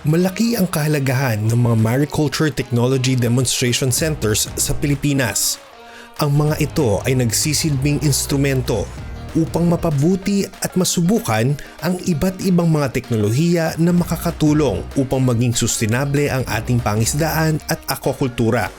Malaki ang kahalagahan ng mga mariculture technology demonstration centers sa Pilipinas. Ang mga ito ay nagsisilbing instrumento upang mapabuti at masubukan ang iba't ibang mga teknolohiya na makakatulong upang maging sustainable ang ating pangisdaan at aquakultura.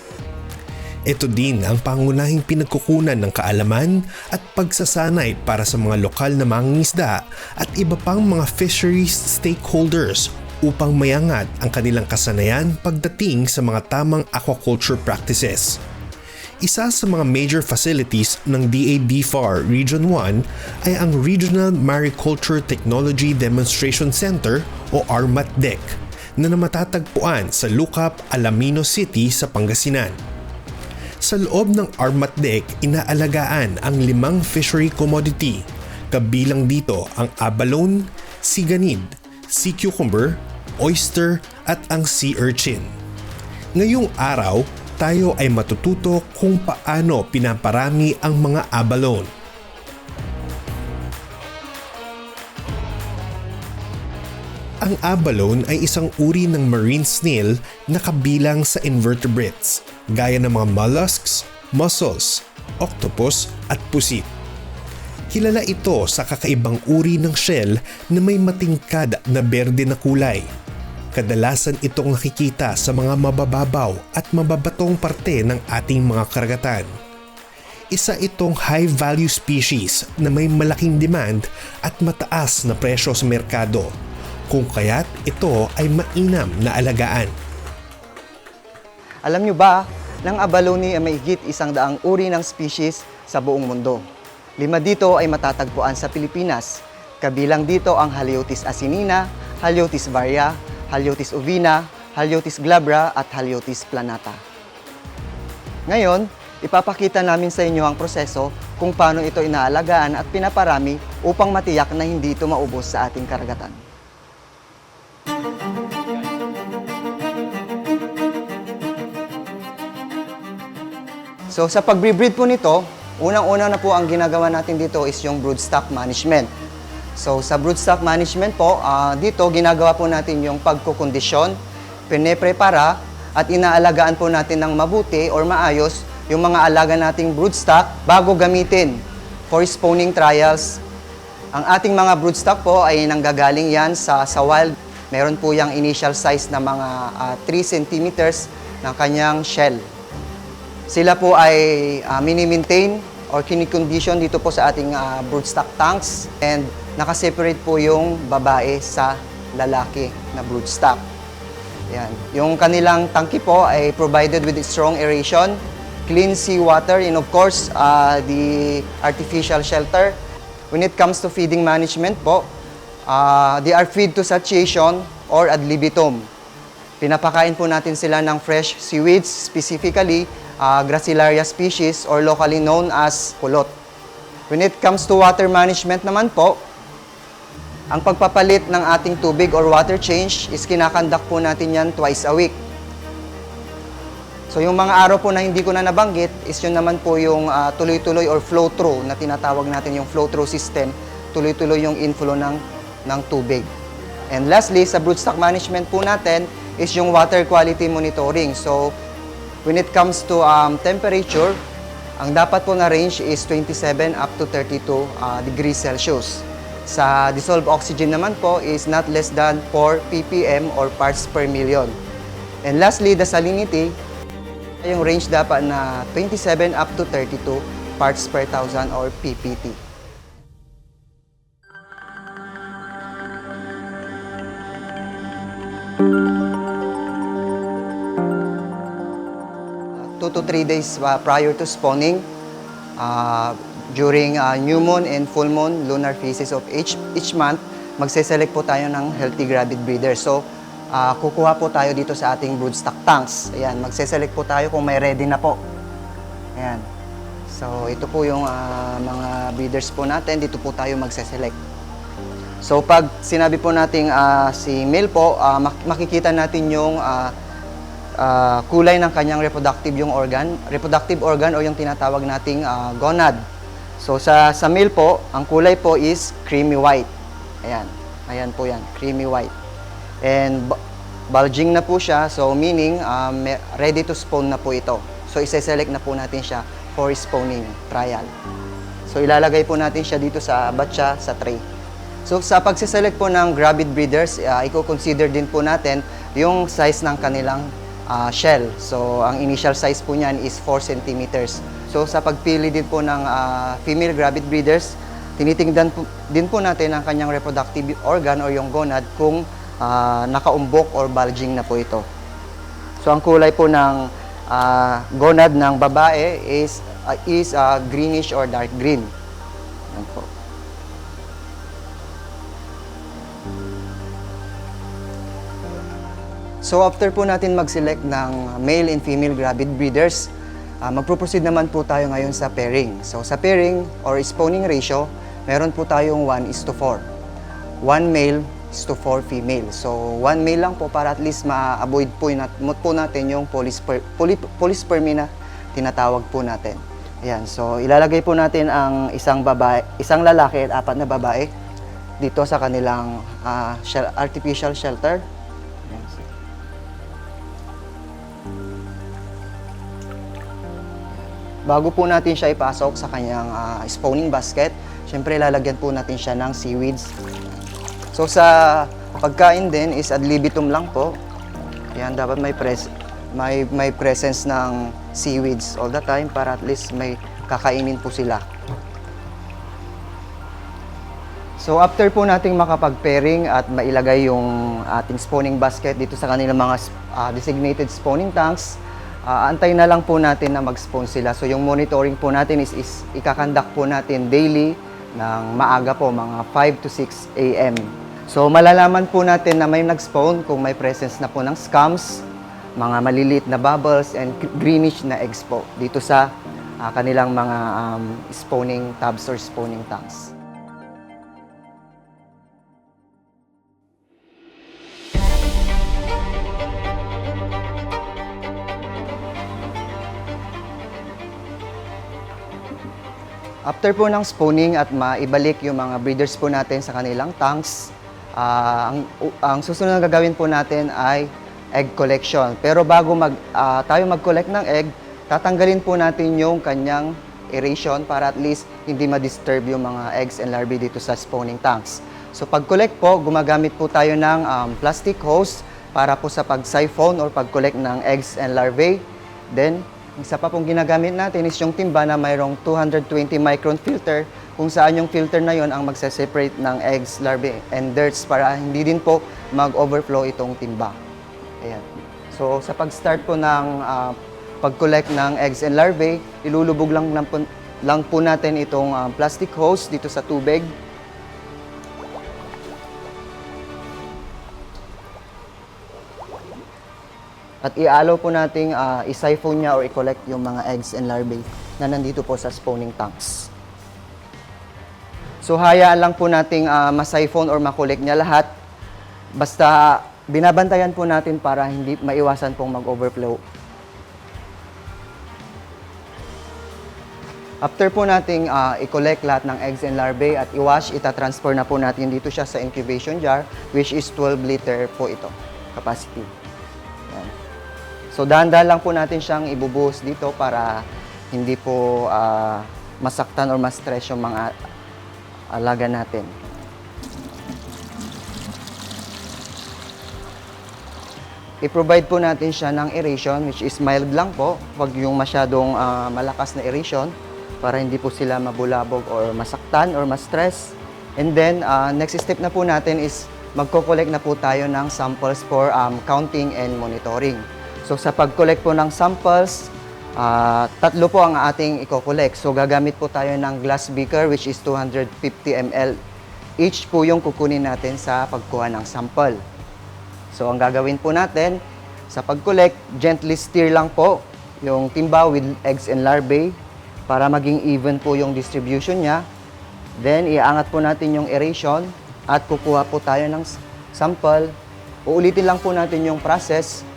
Ito din ang pangunahing pinagkukunan ng kaalaman at pagsasanay para sa mga lokal na mangingisda at iba pang mga fisheries stakeholders upang mayangat ang kanilang kasanayan pagdating sa mga tamang aquaculture practices. Isa sa mga major facilities ng DABFAR Region 1 ay ang Regional Mariculture Technology Demonstration Center o RMATDEC na namatatagpuan sa Lucap, Alamino City sa Pangasinan. Sa loob ng RMATDEC, inaalagaan ang limang fishery commodity, kabilang dito ang abalone, siganid, sea cucumber, oyster at ang sea urchin. Ngayong araw, tayo ay matututo kung paano pinaparami ang mga abalone. Ang abalone ay isang uri ng marine snail na kabilang sa invertebrates, gaya ng mga mollusks, mussels, octopus at pusit. Kilala ito sa kakaibang uri ng shell na may matingkad na berde na kulay. Kadalasan itong nakikita sa mga mabababaw at mababatong parte ng ating mga karagatan. Isa itong high-value species na may malaking demand at mataas na presyo sa merkado, kung kaya't ito ay mainam na alagaan. Alam nyo ba, ng abalone ay mahigit isang daang uri ng species sa buong mundo. Lima dito ay matatagpuan sa Pilipinas. Kabilang dito ang Haliotis asinina, Haliotis varia, Haliotis ovina, Haliotis glabra at Haliotis planata. Ngayon, ipapakita namin sa inyo ang proseso kung paano ito inaalagaan at pinaparami upang matiyak na hindi ito maubos sa ating karagatan. So sa pag-breed po nito, unang-una na po ang ginagawa natin dito is yung broodstock management. So sa broodstock management po, ah, dito ginagawa po natin yung pagkukondisyon, pineprepara at inaalagaan po natin ng mabuti or maayos yung mga alaga nating broodstock bago gamitin for spawning trials. Ang ating mga broodstock po ay nanggagaling yan sa, sa wild. Meron po yung initial size na mga ah, 3 centimeters ng kanyang shell. Sila po ay uh, mini-maintain or kini-condition dito po sa ating uh, broodstock tanks and nakaseparate po yung babae sa lalaki na broodstock. Yan. Yung kanilang tangki po ay provided with strong aeration, clean seawater, and of course, uh, the artificial shelter. When it comes to feeding management po, uh, they are feed to satiation or ad libitum. Pinapakain po natin sila ng fresh seaweeds, specifically uh, Gracilaria species or locally known as kulot. When it comes to water management naman po, ang pagpapalit ng ating tubig or water change is kinakandak po natin yan twice a week. So yung mga araw po na hindi ko na nabanggit is yun naman po yung uh, tuloy-tuloy or flow-through na tinatawag natin yung flow-through system, tuloy-tuloy yung inflow ng, ng tubig. And lastly, sa broodstock management po natin is yung water quality monitoring. So when it comes to um, temperature, ang dapat po na range is 27 up to 32 uh, degrees Celsius. Sa dissolved oxygen naman po is not less than 4 ppm or parts per million. And lastly, the salinity, yung range dapat na 27 up to 32 parts per thousand or ppt. To three days uh, prior to spawning, uh, during uh, new moon and full moon lunar phases of each, each month, magse-select po tayo ng healthy gravid breeder. So, uh, kukuha po tayo dito sa ating broodstock tanks. Ayan, magse-select po tayo kung may ready na po. Ayan. So, ito po yung uh, mga breeders po natin. Dito po tayo magse-select. So, pag sinabi po nating uh, si male po, uh, makikita natin yung uh, uh, kulay ng kanyang reproductive yung organ, reproductive organ o yung tinatawag nating uh, gonad. So sa sa male po, ang kulay po is creamy white. Ayan. Ayan po 'yan, creamy white. And bulging na po siya, so meaning um, ready to spawn na po ito. So isa-select na po natin siya for spawning trial. So ilalagay po natin siya dito sa batcha sa tray. So sa pagsiselect po ng gravid breeders, uh, i-consider din po natin yung size ng kanilang ah, shell. So ang initial size po niyan is 4 centimeters. So sa pagpili din po ng ah, female gravid breeders, tinitingnan po, din po natin ang kanyang reproductive organ or yung gonad kung ah, nakaumbok or bulging na po ito. So ang kulay po ng ah, gonad ng babae is ah, is ah, greenish or dark green. Yan po. So after po natin mag-select ng male and female gravid breeders, ah, magpo-proceed naman po tayo ngayon sa pairing. So sa pairing or spawning ratio, meron po tayong 1 is to 4. 1 male is to 4 female. So 1 male lang po para at least ma-avoid po, nat- po natin yung polysper, poly, polyspermy na tinatawag po natin. Ayan, so ilalagay po natin ang isang babae, isang lalaki at apat na babae dito sa kanilang shel- artificial shelter. Bago po natin siya ipasok sa kanyang ah, spawning basket, syempre lalagyan po natin siya ng seaweeds. So sa pagkain din is ad libitum lang po. Yan dapat may pres may may presence ng seaweeds all the time para at least may kakainin po sila. So after po nating makapag-pairing at mailagay yung ating spawning basket dito sa kanilang mga ah, designated spawning tanks, ah, antay na lang po natin na mag-spawn sila. So yung monitoring po natin is, is ikakandak po natin daily ng maaga po, mga 5 to 6 a.m. So malalaman po natin na may nag-spawn kung may presence na po ng scams, mga maliliit na bubbles and greenish na eggs po dito sa ah, kanilang mga um, spawning tubs or spawning tanks. After po ng spawning at maibalik yung mga breeders po natin sa kanilang tanks, ah, ang, u- ang susunod na gagawin po natin ay egg collection. Pero bago mag, ah, tayo mag-collect ng egg, tatanggalin po natin yung kanyang aeration para at least hindi ma-disturb yung mga eggs and larvae dito sa spawning tanks. So pag-collect po, gumagamit po tayo ng um, plastic hose para po sa pag-siphon or pag-collect ng eggs and larvae. Then, isa pa pong ginagamit natin is yung timba na mayroong 220 micron filter kung saan yung filter na yon ang magse-separate ng eggs, larvae, and dirts para hindi din po mag-overflow itong timba. Ayan. So sa pag-start po ng ah, pag-collect ng eggs and larvae, ilulubog lang, lang, po, lang po natin itong ah, plastic hose dito sa tubig. At i-allow po nating ah, i-siphon niya or i-collect yung mga eggs and larvae na nandito po sa spawning tanks. So hayaan lang po nating ah, ma-siphon or ma-collect niya lahat. Basta binabantayan po natin para hindi maiwasan pong mag-overflow. After po nating ah, i-collect lahat ng eggs and larvae at i-wash, ita-transfer na po natin dito siya sa incubation jar which is 12 liter po ito capacity. So dahan-dahan lang po natin siyang ibubuhos dito para hindi po ah, masaktan or ma-stress yung mga alaga natin. I-provide po natin siya ng aeration which is mild lang po, wag yung masyadong ah, malakas na aeration para hindi po sila mabulabog or masaktan or ma-stress. And then, ah, next step na po natin is magko-collect na po tayo ng samples for um, counting and monitoring. So sa pag-collect po ng samples, ah, tatlo po ang ating i-collect. So gagamit po tayo ng glass beaker which is 250 ml. Each po yung kukunin natin sa pagkuha ng sample. So ang gagawin po natin sa pag-collect, gently stir lang po yung timba with eggs and larvae para maging even po yung distribution niya. Then iaangat po natin yung aeration at kukuha po tayo ng sample. Uulitin lang po natin yung process.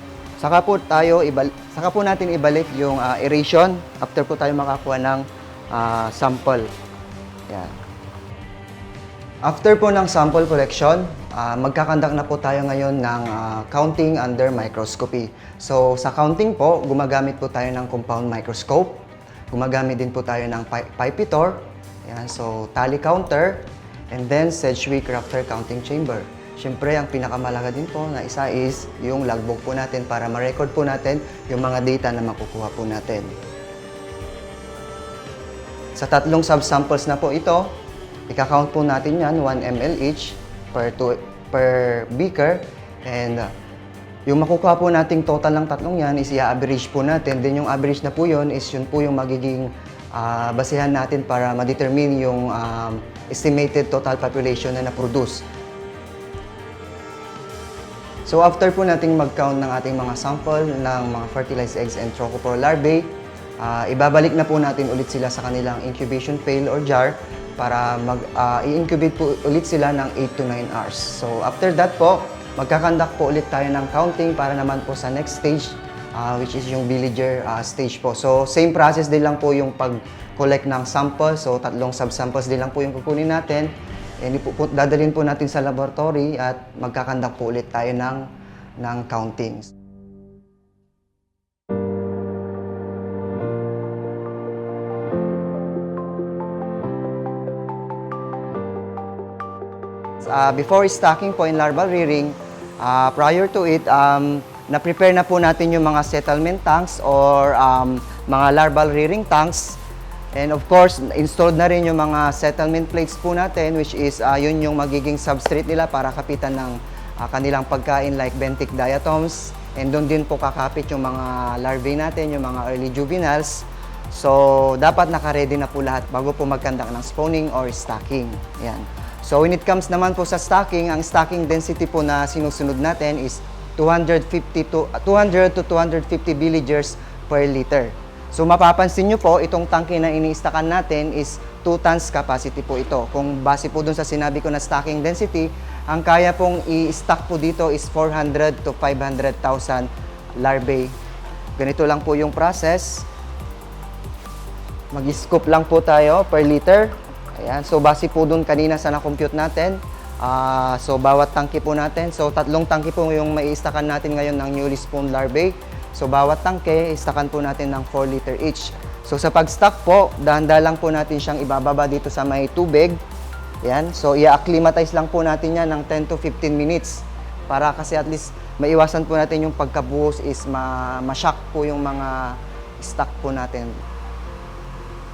Saka po tayo ibal saka po natin ibalik yung ah, aeration after po tayo makakuha ng ah, sample. Yan. After po ng sample collection, ah, magkakandak na po tayo ngayon ng ah, counting under microscopy. So sa counting po, gumagamit po tayo ng compound microscope. Gumagamit din po tayo ng pi- pipetor, yan, so tally counter, and then Sedgwick Rafter counting chamber. Siyempre, ang pinakamalaga din po na isa is yung logbook po natin para ma-record po natin yung mga data na makukuha po natin. Sa tatlong subsamples na po ito, ika-count po natin yan, 1 ml each per, two, per beaker. And uh, yung makukuha po nating total ng tatlong yan is i-average po natin. Then yung average na po yun is yun po yung magiging ah, basehan natin para ma-determine yung um, estimated total population na na-produce. So after po nating mag-count ng ating mga sample ng mga fertilized eggs and trochopore larvae, ah, ibabalik na po natin ulit sila sa kanilang incubation pail or jar para mag ah, i-incubate po ulit sila ng 8 to 9 hours. So after that po, magkakandak po ulit tayo ng counting para naman po sa next stage ah, which is yung villager ah, stage po. So same process din lang po yung pag-collect ng sample. So tatlong subsamples din lang po yung kukunin natin. And ipu- pu- dadalhin po natin sa laboratory at magkakandak po ulit tayo ng, ng counting. Uh, before stocking po in larval rearing, uh, prior to it, um, na-prepare na po natin yung mga settlement tanks or um, mga larval rearing tanks. And of course, installed na rin yung mga settlement plates po natin which is uh, yun yung magiging substrate nila para kapitan ng uh, kanilang pagkain like benthic diatoms. And doon din po kakapit yung mga larvae natin, yung mga early juveniles. So, dapat naka-ready na po lahat bago po magkandak ng spawning or stocking. Yan. So, when it comes naman po sa stocking, ang stocking density po na sinusunod natin is 250 to, 200 to 250 villagers per liter. So, mapapansin nyo po, itong tangke na iniistakan natin is 2 tons capacity po ito. Kung base po dun sa sinabi ko na stocking density, ang kaya pong i-stock po dito is 400 to 500,000 larvae. Ganito lang po yung process. Mag-scoop lang po tayo per liter. Ayan. So, base po dun kanina sa na-compute natin. Ah, so, bawat tangke po natin. So, tatlong tangke po yung maiistakan natin ngayon ng newly spawned larvae. So, bawat tangke, istakan po natin ng 4 liter each. So, sa pag-stock po, dahan-dahan lang po natin siyang ibababa dito sa may tubig. Yan. So, i-acclimatize lang po natin yan ng 10 to 15 minutes. Para kasi at least maiwasan po natin yung pagkabuhos is ma- ma-shock po yung mga stock po natin.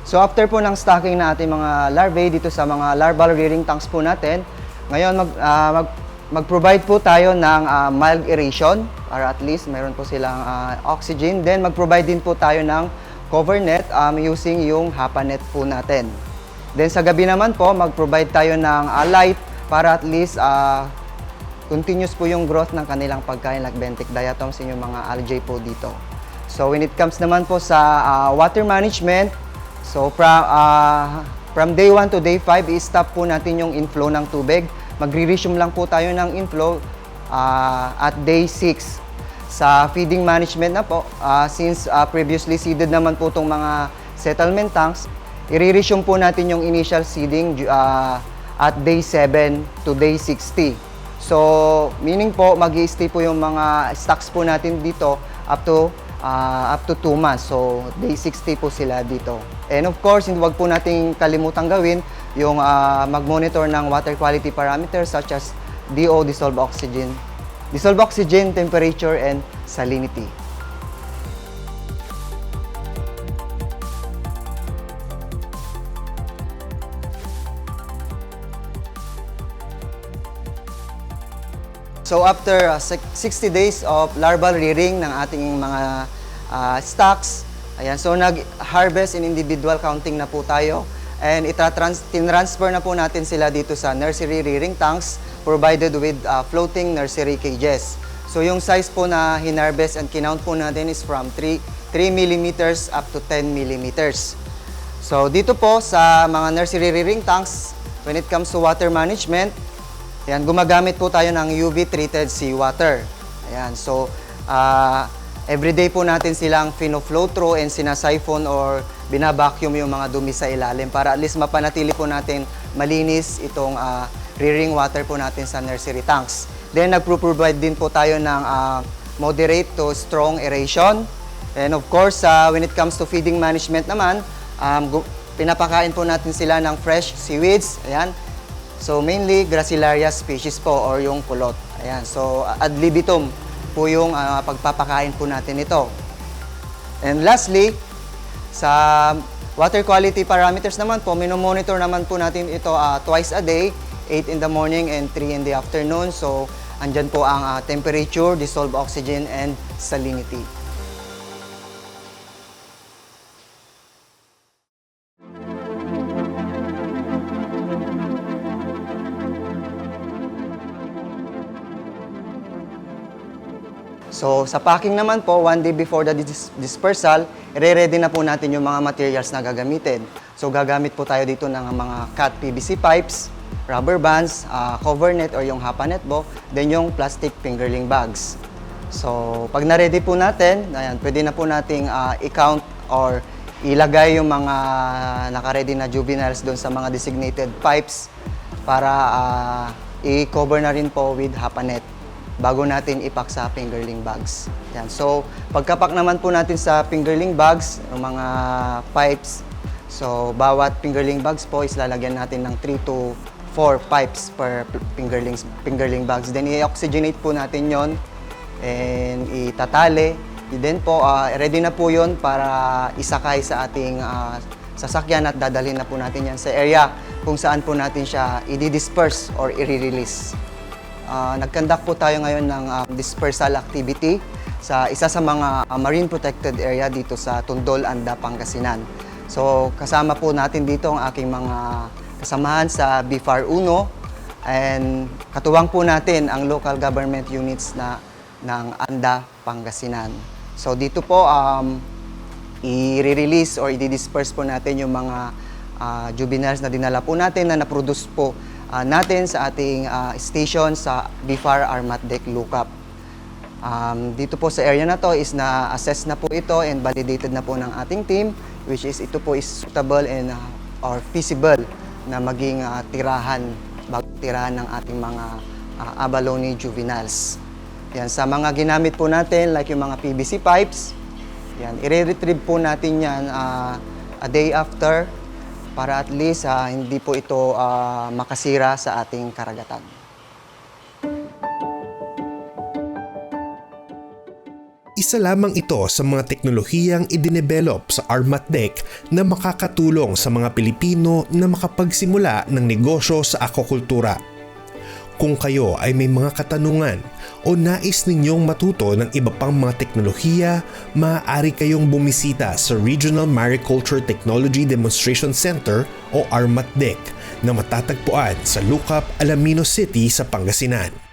So after po ng stocking na ating mga larvae dito sa mga larval rearing tanks po natin, ngayon mag, ah, mag, mag-provide po tayo ng ah, mild aeration para at least meron po silang ah, oxygen. Then mag-provide din po tayo ng cover net um, using yung HAPA net po natin. Then sa gabi naman po, mag-provide tayo ng ah, light para at least ah, continuous po yung growth ng kanilang pagkain like benthic diatoms yung mga algae po dito. So when it comes naman po sa ah, water management, so from, ah, from day 1 to day 5, i-stop po natin yung inflow ng tubig. Magre-resume lang po tayo ng inflow ah, at day 6. Sa feeding management na po, ah, since ah, previously seeded naman po itong mga settlement tanks, i-resume po natin yung initial seeding ah, at day 7 to day 60. So, meaning po, mag stay po yung mga stocks po natin dito up to ah, up to 2 months. So, day 60 po sila dito. And of course, hindi wag po nating kalimutang gawin yung ah, mag-monitor ng water quality parameters such as DO, dissolved oxygen, dissolved oxygen, temperature, and salinity. So after uh, six- 60 days of larval rearing ng ating mga uh, stocks, ayan, so nag-harvest in individual counting na po tayo. And itatrans- tinransfer na po natin sila dito sa nursery rearing tanks provided with uh, floating nursery cages. So yung size po na hinarvest and kinount po natin is from 3, 3 millimeters up to 10 millimeters. So dito po sa mga nursery rearing tanks, when it comes to water management, Ayan, gumagamit po tayo ng UV treated seawater. Ayan, so ah everyday po natin silang fino-flow through and sinasiphon or binabacuum yung mga dumi sa ilalim para at least mapanatili po natin malinis itong ah, rearing water po natin sa nursery tanks. Then nagpo-provide din po tayo ng ah, moderate to strong aeration. And of course, ah, when it comes to feeding management naman, um, pinapakain po natin sila ng fresh seaweeds. Ayan. So mainly Gracilaria species po or yung kulot. Ayan. So ad libitum po yung ah, pagpapakain po natin ito. And lastly, sa water quality parameters naman po, minomonitor naman po natin ito ah, twice a day, 8 in the morning and 3 in the afternoon. So, andyan po ang ah, temperature, dissolved oxygen, and salinity. So, sa packing naman po, one day before the dis- dispersal, re-ready na po natin yung mga materials na gagamitin. So, gagamit po tayo dito ng mga cut PVC pipes, rubber bands, ah, cover net or yung hapanet po, then yung plastic fingerling bags. So, pag na-ready po natin, ayan, pwede na po nating ah, i-count or ilagay yung mga naka-ready na juveniles doon sa mga designated pipes para ah, i-cover na rin po with hapanet bago natin ipak sa fingerling bags. Yan. So, pagkapak naman po natin sa fingerling bags, yung mga pipes, so bawat fingerling bags po is lalagyan natin ng 3 to 4 pipes per fingerling, fingerling bags. Then, i-oxygenate po natin yon and itatali. Then po, ah, ready na po yon para isakay sa ating ah, sasakyan at dadalhin na po natin yan sa area kung saan po natin siya i-disperse or i-release. Ah, nag-conduct po tayo ngayon ng ah, dispersal activity sa isa sa mga ah, marine protected area dito sa Tundol, Anda, Pangasinan. So kasama po natin dito ang aking mga kasamahan sa BFAR 1 and katuwang po natin ang local government units na ng Anda, Pangasinan. So dito po um, i-release or i-disperse po natin yung mga ah, juveniles na dinala po natin na na-produce po ah, natin sa ating ah, station sa BFAR Armat Deck Lookup. Um, dito po sa area na to is na-assess na po ito and validated na po ng ating team which is ito po is suitable and ah, or feasible na maging ah, tirahan bagong tirahan ng ating mga ah, abalone juveniles. Yan, sa mga ginamit po natin like yung mga PVC pipes, yan, i-retrieve po natin yan ah, a day after para at least ah, hindi po ito ah, makasira sa ating karagatan. Isa lamang ito sa mga teknolohiyang idinevelop sa Armatdec na makakatulong sa mga Pilipino na makapagsimula ng negosyo sa aquakultura. Kung kayo ay may mga katanungan o nais ninyong matuto ng iba pang mga teknolohiya, maaari kayong bumisita sa Regional Mariculture Technology Demonstration Center o ARMATDEC na matatagpuan sa Lukap, Alaminos City sa Pangasinan.